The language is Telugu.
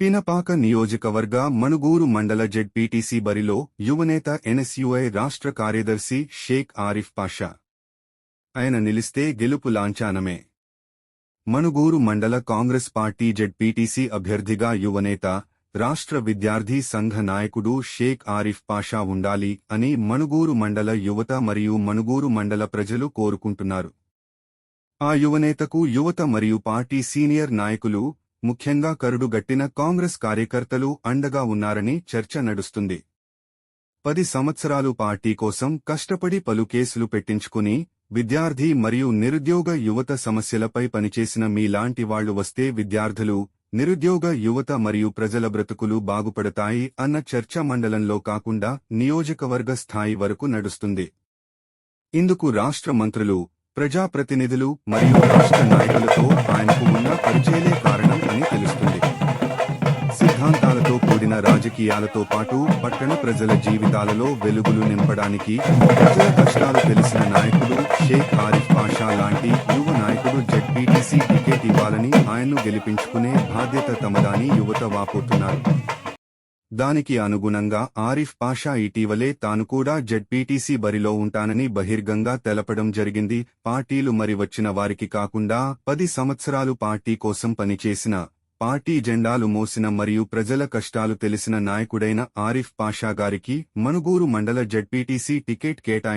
పినపాక నియోజకవర్గ మణుగూరు మండల జెడ్పీటీసీ బరిలో యువనేత ఎన్ఎస్యుఐ రాష్ట్ర కార్యదర్శి షేక్ ఆరిఫ్ పాషా ఆయన నిలిస్తే గెలుపు లాంఛానమే. మణుగూరు మండల కాంగ్రెస్ పార్టీ జెడ్పీటీసీ అభ్యర్థిగా యువనేత రాష్ట్ర విద్యార్థి సంఘ నాయకుడు షేక్ ఆరిఫ్ పాషా ఉండాలి అని మణుగూరు మండల యువత మరియు మణుగూరు మండల ప్రజలు కోరుకుంటున్నారు. ఆ యువనేతకు యువత మరియు పార్టీ సీనియర్ నాయకులు ముఖ్యంగా కరుడుగట్టిన కాంగ్రెస్ కార్యకర్తలు అండగా ఉన్నారని చర్చ నడుస్తుంది. పది సంవత్సరాలు పార్టీ కోసం కష్టపడి పలు కేసులు పెట్టించుకుని విద్యార్థి మరియు నిరుద్యోగ యువత సమస్యలపై పనిచేసిన మీలాంటి వాళ్ళు వస్తే విద్యార్థులు నిరుద్యోగ యువత మరియు ప్రజల బ్రతుకులు బాగుపడతాయి అన్న చర్చ మండలంలో కాకుండా నియోజకవర్గ స్థాయి వరకు నడుస్తుంది. ఇందుకు రాష్ట్ర మంత్రులు ప్రజాప్రతినిధులు మరియు రాష్ట్ర నాయకులతో ఆయనకు ఉన్న పరిచయలే కారణం. సిద్ధాంతాలతో కూడిన రాజకీయాలతో పాటు పట్టణ ప్రజల జీవితాలలో వెలుగులు నింపడానికి ప్రజల కష్టాలు తెలిసిన నాయకుడు షేక్ ఆరిఫ్ పాషా లాంటి యువ నాయకుడు జడ్పీటీసీ టికెట్ ఇవ్వాలని ఆయన్ను గెలిపించుకునే బాధ్యత తమదాని యువత వాపోతున్నారు. దానికి అనుగుణంగా ఆరిఫ్ పాషా ఇటీవలే తాను కూడా జడ్పీటీసీ బరిలో ఉంటానని బహిర్గంగా తెలపడం జరిగింది. పార్టీలు మరి వచ్చిన వారికి కాకుండా పది సంవత్సరాలు పార్టీ కోసం పనిచేసిన పార్టీ జెండాలు మోసిన మరియు ప్రజల కష్టాలు తెలిసిన నాయకుడైన ఆరిఫ్ పాషా గారికి మణుగూరు మండల జడ్పీటీసీ టికెట్ కేటాయి